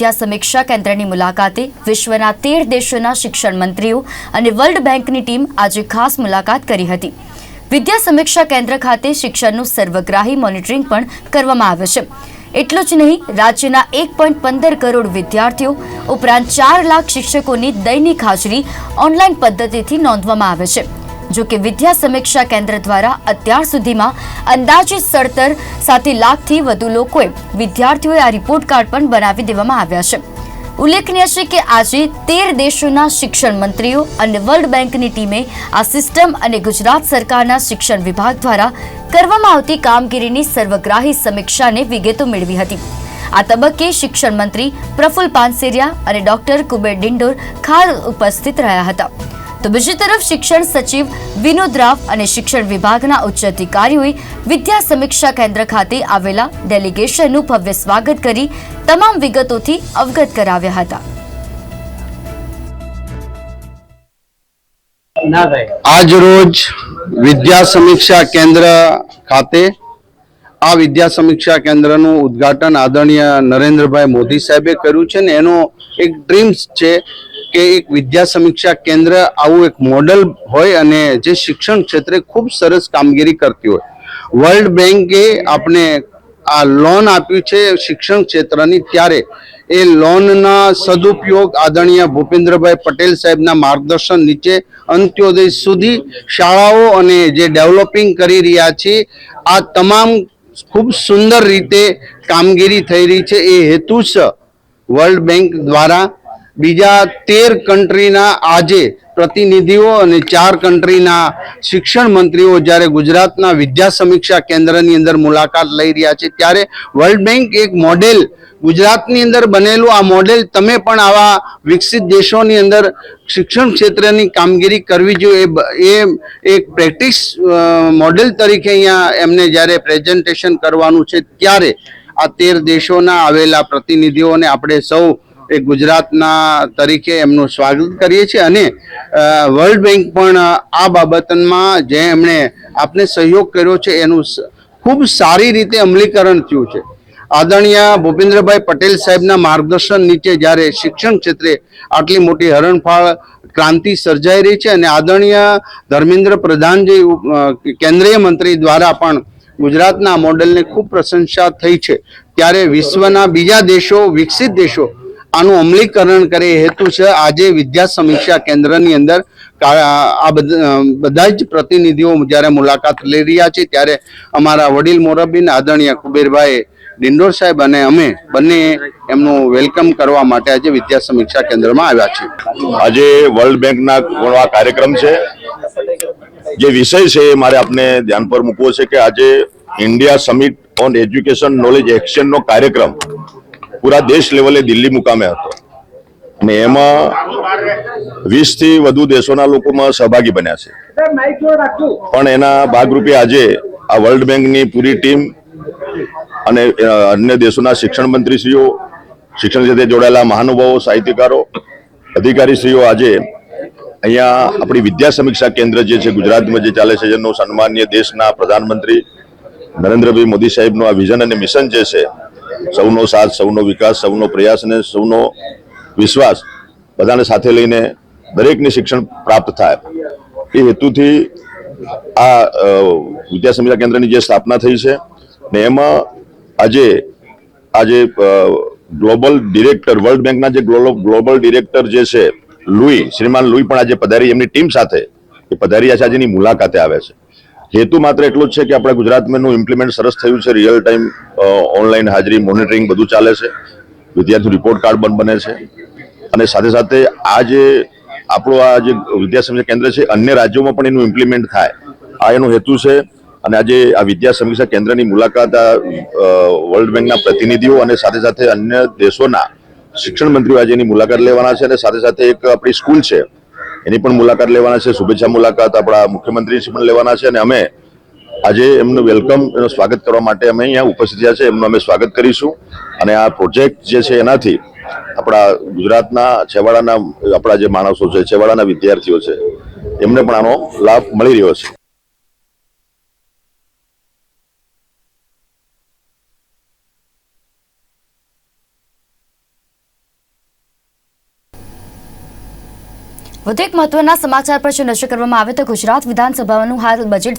વિદ્યા સમીક્ષા કેન્દ્રની મુલાકાતે વિશ્વના તેર દેશોના શિક્ષણ મંત્રીઓ અને વર્લ્ડ બેંકની ટીમ આજે ખાસ મુલાકાત કરી હતી. વિદ્યા સમીક્ષા કેન્દ્ર ખાતે શિક્ષણનું સર્વગ્રાહી મોનિટરિંગ પણ કરવામાં આવે છે. એટલું જ નહીં, રાજ્યના એક પોઈન્ટ પંદર કરોડ વિદ્યાર્થીઓ ઉપરાંત ચાર લાખ શિક્ષકોની દૈનિક હાજરી ઓનલાઈન પદ્ધતિથી નોંધવામાં આવે છે. જો કે વિદ્યા સમીક્ષા કેન્દ્ર દ્વારા અત્યાર સુધીમાં અંદાજિત સડતર સાથે લાખથી વધુ લોકોએ વિદ્યાર્થીઓએ આ રિપોર્ટ કાર્ડ પણ બનાવી દેવામાં આવ્યા છે. ઉલ્લેખનીય છે કે આજે તેર દેશોના શિક્ષણ મંત્રીઓ અને વર્લ્ડ બેંકની ટીમે આ સિસ્ટમ અને ગુજરાત સરકારના શિક્ષણ વિભાગ દ્વારા કરવામાં આવતી કામગીરીની સર્વગ્રાહી સમીક્ષાને વિગતો મેળવી હતી. આ તબક્કે શિક્ષણ મંત્રી પ્રફુલ પાનસેરિયા અને ડોક્ટર કુબેર ડિંડોર ખાસ ઉપસ્થિત રહ્યા હતા. તો બીજી તરફ શિક્ષણ સચિવ વિનોદ રાવ અને શિક્ષણ વિભાગના ઉચ્ચ અધિકારીઓએ વિદ્યા સમીક્ષા કેન્દ્ર ખાતે આવેલા ડેલિગેશનનું ભવ્ય સ્વાગત કરી તમામ વિગતોથી અવગત કરાવ્યા હતા. આજ રોજ વિદ્યા સમીક્ષા કેન્દ્ર ખાતે આ વિદ્યા સમીક્ષા કેન્દ્રનું ઉદ્ઘાટન આદરણીય નરેન્દ્રભાઈ મોદી સાહેબે કર્યું છે ને એનો એક ડ્રીમ્સ છે કે એક વિદ્યા સમીક્ષા કેન્દ્ર આવું એક મોડલ હોય અને જે શિક્ષણ ક્ષેત્રે ખૂબ સરસ કામગીરી કરતી હોય. વર્લ્ડ બેન્કે આપણે આ લોન આપ્યું છે શિક્ષણ ક્ષેત્રની ત્યારે. એ લોનના સદુપયોગ આદરણીય ભૂપેન્દ્રભાઈ પટેલ સાહેબના માર્ગદર્શન નીચે અંત્યોદય સુધી શાળાઓ અને જે ડેવલપિંગ કરી રહ્યા છે, આ તમામ ખૂબ સુંદર રીતે કામગીરી થઈ રહી છે. એ હેતુ વર્લ્ડ બેંક દ્વારા બીજા તેર કન્ટ્રીના આજે પ્રતિનિધિઓ અને ચાર કન્ટ્રીના શિક્ષણ મંત્રીઓ જ્યારે ગુજરાતના વિદ્યા સમીક્ષા કેન્દ્રની અંદર મુલાકાત લઈ રહ્યા છે, ત્યારે વર્લ્ડ બેંક એક મોડેલ ગુજરાતની અંદર બનેલું, આ મોડેલ તમે પણ આવા વિકસિત દેશોની અંદર શિક્ષણ ક્ષેત્રની કામગીરી કરવી જોઈએ. એ એક પ્રેક્ટિસ મોડેલ તરીકે અહીંયા એમને જ્યારે પ્રેઝન્ટેશન કરવાનું છે, ત્યારે આ તેર દેશોના આવેલા પ્રતિનિધિઓને આપણે સૌ એ ગુજરાતના તરીકે એમનું સ્વાગત કરીએ છીએ અને વર્લ્ડ બેંક પણ આ બાબતમાં જે એમણે આપને સહયોગ કર્યો છે એનું ખૂબ સારી રીતે અમલીકરણ થયું છે. આદરણીય ભૂપેન્દ્રભાઈ પટેલ સાહેબના માર્ગદર્શન નીચે જ્યારે શિક્ષણ ક્ષેત્રે આટલી મોટી હરણફાળ ક્રાંતિ સર્જાઈ રહી છે અને આદરણીય ધર્મેન્દ્ર પ્રધાનજી અ, કેન્દ્રીય મંત્રી દ્વારા પણ ગુજરાતના મોડેલને ખૂબ પ્રશંસા થઈ છે. ત્યારે વિશ્વના બીજા દેશો વિકસિત દેશો આનું અમલીકરણ કરે હેતુ છે આજે વિદ્યા સમીક્ષા કેન્દ્રની અંદર આ બધા જ પ્રતિનિધિઓ જ્યારે મુલાકાત લઈ રહ્યા છે ત્યારે અમારા વડીલ મોરબીન આદરણીય કુબેરભાઈ ડિંડોર સાહેબ અને અમે બંને એમનું વેલકમ કરવા માટે આજે વિદ્યા સમીક્ષા કેન્દ્રમાં આવ્યા છે આજે વર્લ્ડ બેંકના આ કાર્યક્રમ છે. જે વિષય છે એ મારે આપને ધ્યાન પર મૂકવો છે કે આજે India summit on education knowledge એક્સચેન્જનો કાર્યક્રમ પૂરા દેશ લેવલે દિલ્હી મુકામે હતો. અને એમાં વીસથી વધુ દેશોના લોકોમાં સહભાગી બન્યા છે. પણ એના ભાગરૂપે આજે આ વર્લ્ડ બેંકની પૂરી ટીમ અને અન્ય દેશોના શિક્ષણ મંત્રીશ્રીઓ, શિક્ષણ સાથે જોડાયેલા મહાનુભાવો, સાહિત્યકારો, અધિકારીશ્રીઓ આજે અહીંયા આપણી વિદ્યા સમીક્ષા કેન્દ્ર જે છે ગુજરાતમાં જે ચાલે છે, જેનું સન્માનીય દેશના પ્રધાનમંત્રી નરેન્દ્રભાઈ મોદી સાહેબનું આ વિઝન અને મિશન જે છે સૌનો સાથ, સૌનો વિકાસ, સૌનો પ્રયાસ અને સૌનો વિશ્વાસ બધાને સાથે લઈને દરેકને શિક્ષણ પ્રાપ્ત થાય. એ હેતુથી આ વિદ્યા સમીક્ષા કેન્દ્રની જે સ્થાપના થઈ છે ને એમાં આજે આજે ગ્લોબલ ડિરેક્ટર, વર્લ્ડ બેંકના જે ગ્લોબલ ડિરેક્ટર જે છે, લુઈ, શ્રીમાન લુઈ પણ આજે પધારી, એમની ટીમ સાથે એ પધારી આજે આજની મુલાકાતે આવે છે. હેતુ માત્ર એટલો જ છે કે આપણા ગુજરાતમાં ઇમ્પ્લિમેન્ટ સરસ થયું છે. રિયલ ટાઈમ ઓનલાઈન હાજરી મોનિટરિંગ બધું ચાલે છે. વિદ્યાર્થી રિપોર્ટ કાર્ડ પણ બને છે. અને સાથે સાથે આ જે આપણો આ જે વિદ્યા સમીક્ષા કેન્દ્ર છે, અન્ય રાજ્યોમાં પણ એનું ઇમ્પ્લિમેન્ટ થાય. આ એનો હેતુ છે. અને આજે આ વિદ્યા સમીક્ષા કેન્દ્રની મુલાકાત આ વર્લ્ડ બેંકના પ્રતિનિધિઓ અને સાથે સાથે અન્ય દેશોના શિક્ષણ મંત્રીઓ આજે એની મુલાકાત લેવાના છે. અને સાથે સાથે એક આપણી સ્કૂલ છે. એની પણ મુલાકાત લેવાના છે. શુભેચ્છા મુલાકાત આપણા મુખ્યમંત્રી પણ લેવાના છે અને અમે આજે એમનું વેલકમ, એનું સ્વાગત કરવા માટે અમે અહીંયા ઉપસ્થિત થયા છે. એમનું અમે સ્વાગત કરીશું. અને આ પ્રોજેક્ટ જે છે એનાથી આપણા ગુજરાતના છેવાડાના, આપણા જે માણસો છે, છેવાડાના વિદ્યાર્થીઓ છે, એમને પણ આનો લાભ મળી રહ્યો છે. વધુ એક મહત્વના સમાચાર પર જો નજર કરવામાં આવે તો ગુજરાત વિધાનસભાનું હાલ બજેટ